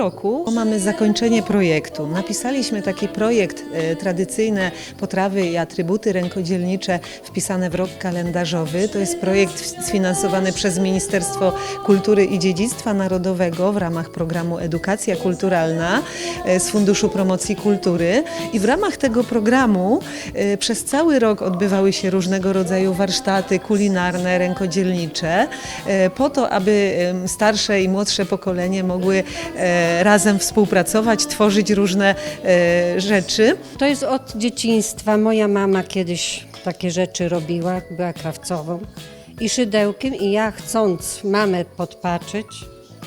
roku mamy zakończenie projektu. Napisaliśmy taki projekt e, tradycyjne potrawy i atrybuty rękodzielnicze wpisane w rok kalendarzowy. To jest projekt sfinansowany przez Ministerstwo Kultury i Dziedzictwa Narodowego w ramach programu Edukacja Kulturalna e, z Funduszu Promocji Kultury. I w ramach tego programu e, przez cały rok odbywały się różnego rodzaju warsztaty kulinarne, rękodzielnicze, e, po to, aby em, starsze i młodsze pokolenie mogły e, razem współpracować, tworzyć różne e, rzeczy. To jest od dzieciństwa. Moja mama kiedyś takie rzeczy robiła, była krawcową i szydełkiem i ja chcąc mamę podpatrzeć,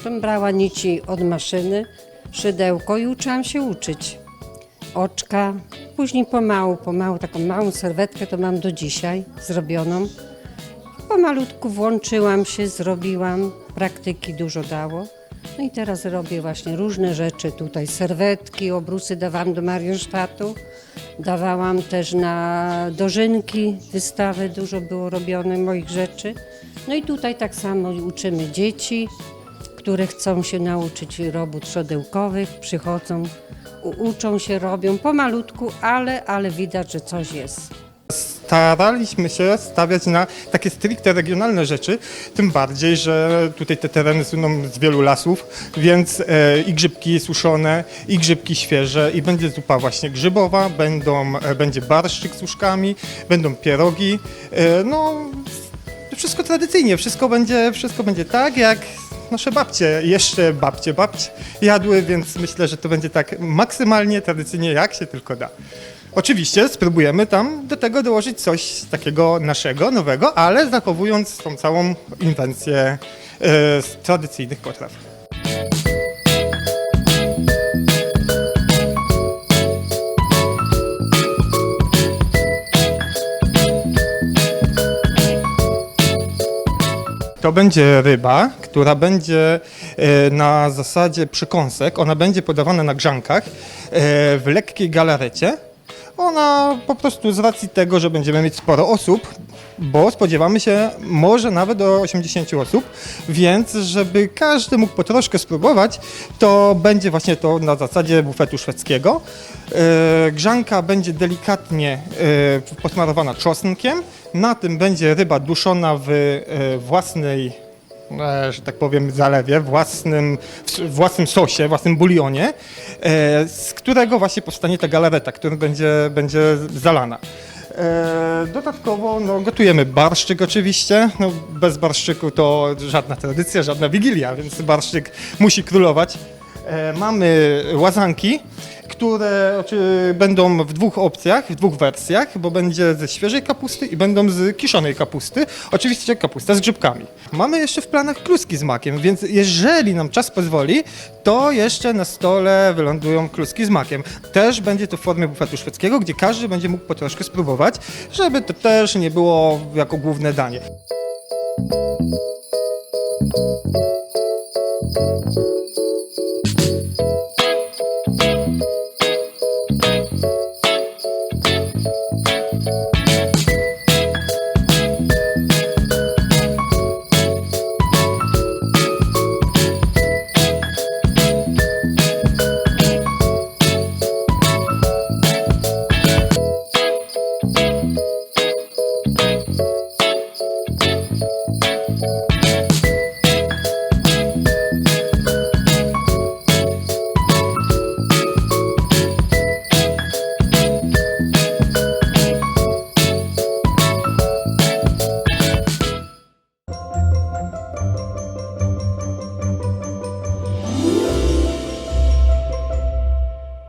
to brała nici od maszyny, szydełko i uczyłam się uczyć. Oczka, później pomału, pomału, taką małą serwetkę to mam do dzisiaj zrobioną. Pomalutku włączyłam się, zrobiłam, praktyki dużo dało. No i teraz robię właśnie różne rzeczy tutaj, serwetki, obrusy dawałam do Mariensztatu, dawałam też na dożynki, wystawy dużo było robione moich rzeczy. No i tutaj tak samo uczymy dzieci, które chcą się nauczyć robót szodełkowych, przychodzą, uczą się, robią pomalutku, ale, ale widać, że coś jest. Staraliśmy się stawiać na takie stricte regionalne rzeczy, tym bardziej, że tutaj te tereny słyną z wielu lasów, więc e, i grzybki suszone, i grzybki świeże, i będzie zupa właśnie grzybowa, będą, e, będzie barszczyk z uszkami, będą pierogi, e, no wszystko tradycyjnie, wszystko będzie, wszystko będzie tak, jak nasze babcie, jeszcze babcie, babcie jadły, więc myślę, że to będzie tak maksymalnie tradycyjnie, jak się tylko da. Oczywiście spróbujemy tam do tego dołożyć coś takiego naszego, nowego, ale zachowując tą całą inwencję e, z tradycyjnych potraw. To będzie ryba, która będzie e, na zasadzie przykąsek. Ona będzie podawana na grzankach e, w lekkiej galarecie. Ona po prostu z racji tego, że będziemy mieć sporo osób, bo spodziewamy się może nawet do 80 osób, więc żeby każdy mógł po troszkę spróbować, to będzie właśnie to na zasadzie bufetu szwedzkiego. E, Grzanka będzie delikatnie e, posmarowana czosnkiem, na tym będzie ryba duszona w e, własnej że tak powiem, zalewie, własnym, własnym sosie, własnym bulionie, e, z którego właśnie powstanie ta galareta, która będzie, będzie zalana. E, Dodatkowo no, gotujemy barszczyk oczywiście. No, bez barszczyku to żadna tradycja, żadna wigilia, więc barszczyk musi królować. E, Mamy łazanki, które będą w dwóch opcjach, w dwóch wersjach, bo będzie ze świeżej kapusty i będą z kiszonej kapusty. Oczywiście kapusta z grzybkami. Mamy jeszcze w planach kluski z makiem, więc jeżeli nam czas pozwoli, to jeszcze na stole wylądują kluski z makiem. Też będzie to w formie bufetu szwedzkiego, gdzie każdy będzie mógł po troszkę spróbować, żeby to też nie było jako główne danie.